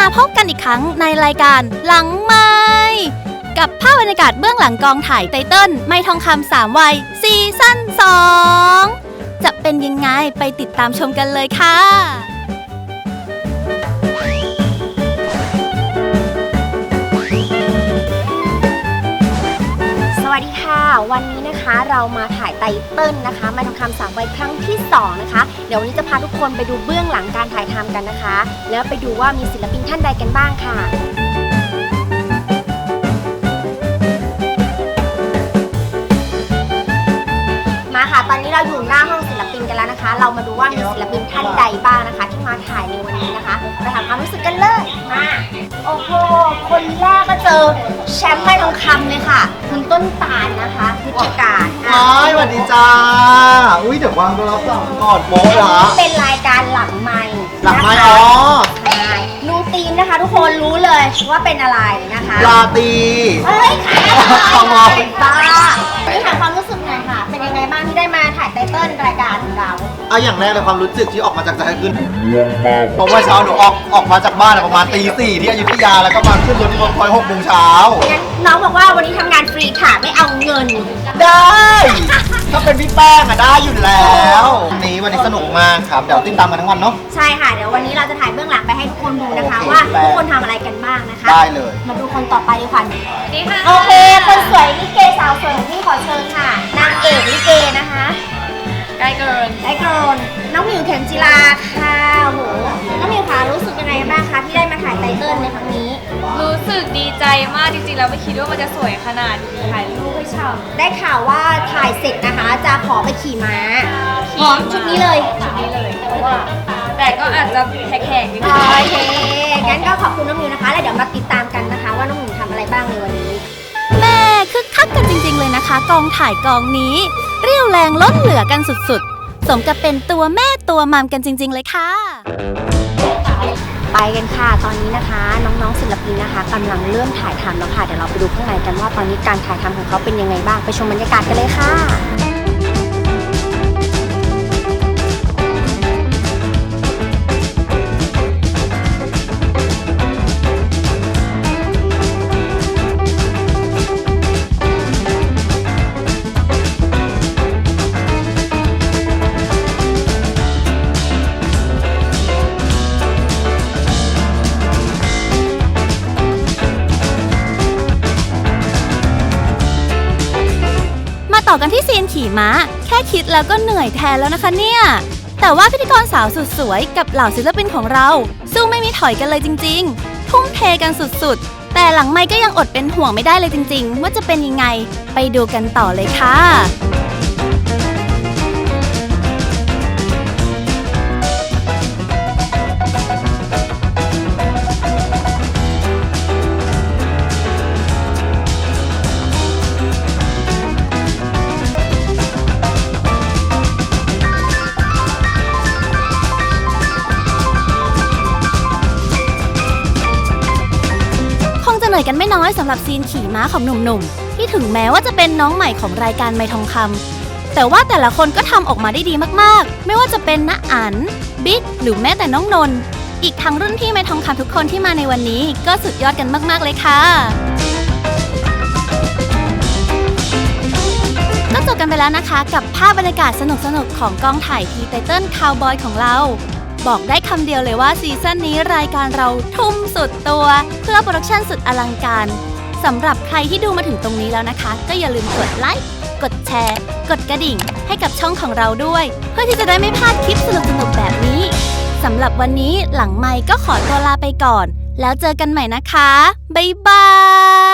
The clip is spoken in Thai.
มาพบกันอีกครั้งในรายการหลังไม้กับภาพบรรยากาศเบื้องหลังกองถ่ายไตเติ้ลไม่ทองคำสามวัยซีซั่น2 จะเป็นยังไงไปติดตามชมกันเลยค่ะสวัสดีค่ะ วันนี้ นะคะ เรามาถ่ายไตเติ้ลนะคะมาทำคำสามวัยครั้งที่ 2 นะคะ เดี๋ยววันนี้จะพาทุกคนไปดูเบื้องหลังการถ่ายทำกันนะคะ แล้วไปดูว่ามีศิลปินท่านใดกันบ้างค่ะ เรามาดูว่ามีศิลปินท่านใดบ้างนะคะ ที่มาถ่ายในวันนี้นะคะไปถามความรู้สึกกันเลยมาโอ้โหคนแรกก็เจอแชมป์ไม่ทองคำเลยค่ะคุณต้นตาลนะคะผู้จัดการอะฮายสวัสดีจ้า อุ้ยเดี๋ยววางตัวรับหลังก่อนโป๊ะละเป็นรายการหลังไม่หลังไม้นะคะอ๋อใช่ลุงตีนนะคะ ทุกคนรู้เลยว่าเป็นอะไรนะคะ ลาตี เฮ้ยค่ะ เราเอาอย่างแรกเลยความรู้สึกที่ออกมาจากใจคือเพราะว่าเช้าหนูออกออกมาจากบ้านอะประมาณตีสี่ที่อยุธยาแล้วก็มาขึ้นรถที่เวิร์กพอยต์หกโมงเช้า งั้นน้องบอกว่าวันนี้ทำงานฟรีค่ะไม่เอาเงิน ได้ ถ้าเป็นพี่แป้งอะได้อยู่แล้ววันนี้วันนี้สนุกมากครับ เดี๋ยวติดตามกันทั้งวันเนาะ ใช่ค่ะเดี๋ยววันนี้เราจะถ่ายเบื้องหลังไปให้ทุกคนดูนะคะ โอเคว่าทุกคนทำอะไรกันบ้างนะคะ ได้เลย มาดูคนต่อไปดีกว่านี่ค่ะ โอเค คนสวยลิเกสาวสวยของพี่ขอเชิญค่ะนาง นน้องหมิวเข็มจิลาค่ะโอ้โหน้องหมิวคะรู้สึกยังไงบ้างคะที่ได้มาถ่ายไตเติ้ลในครั้งนี้ รู้สึกดีใจมากจริงๆแล้วไม่คิดว่ามันจะสวยขนาดนี้ถ่ายรูปให้ฉ่ำได้ข่าวว่าถ่ายเสร็จนะคะ จะขอไปขี่ม้าพร้อมชุดนี้เลยชุดนี้เลยเพราะว่าแต่ก็อาจจะแขกๆนิดนึงโอเคงั้นก็ขอบคุณน้องมิวนะคะ แล้วเดี๋ยวมาติดตามกันนะคะ ว่าน้องมิวทำอะไรบ้างในวันนี้แม่คึกคักกันจริง ๆเลยนะคะ กองถ่ายกองนี้ เรี่ยวแรงล้นเหลือกันสุดๆ สมกับเป็นตัวแม่ตัวมัมกันจริง ๆ เลยค่ะ ไปกันค่ะ ตอนนี้นะคะ น้องๆศิลปินนะคะกำลังเริ่มถ่ายทำแล้วค่ะ เดี๋ยวเราไปดูข้างในกันว่าตอนนี้การถ่ายทำของเขาเป็นยังไงบ้าง ไปชมบรรยากาศกันเลยค่ะ ต่อกันที่ซีนขี่ม้า แค่คิดแล้วก็เหนื่อยแทนแล้วนะคะเนี่ย แต่ว่าพิธีกรสาวสุดสวยกับเหล่าศิลปินของเรา สู้ไม่มีถอยกันเลยจริง ๆ ทุ่มเทกันสุดๆ แต่หลังไม่ก็ยังอดเป็นห่วงไม่ได้เลยจริง ๆ ว่าจะเป็นยังไง ไปดูกันต่อเลยค่ะ ยกันไม่น้อยสำหรับซีนขี่ม้าของหนุ่มๆ ที่ถึงแม้ว่าจะเป็นน้องใหม่ของรายการไม่ทองคำแต่ว่าแต่ละคนก็ทำออกมาได้ดีมากๆ ไม่ว่าจะเป็นณอันบิ๊กหรือแม้แต่น้องนนท์อีกทั้งรุ่นพี่ไม่ทองคำทุกคนที่มาในวันนี้ก็สุดยอดกันมากๆเลยค่ะก็จบกันไปแล้วนะคะ กับภาพบรรยากาศสนุกๆของกองถ่ายทีไตเติ้ลคาวบอยของเรา บอกได้คำเดียวเลยว่าซีซั่นนี้รายการเราทุ่มสุดตัว เพื่อโปรดักชันสุดอลังการสำหรับใครที่ดูมาถึงตรงนี้แล้วนะคะ ก็อย่าลืมกดไลค์กดแชร์ กดกระดิ่ง ให้กับช่องของเราด้วย เพื่อที่จะได้ไม่พลาดคลิปสนุกๆแบบนี้สำหรับวันนี้หลังไมค์ก็ขอตัวลาไปก่อน แล้วเจอกันใหม่นะคะ บ๊ายบาย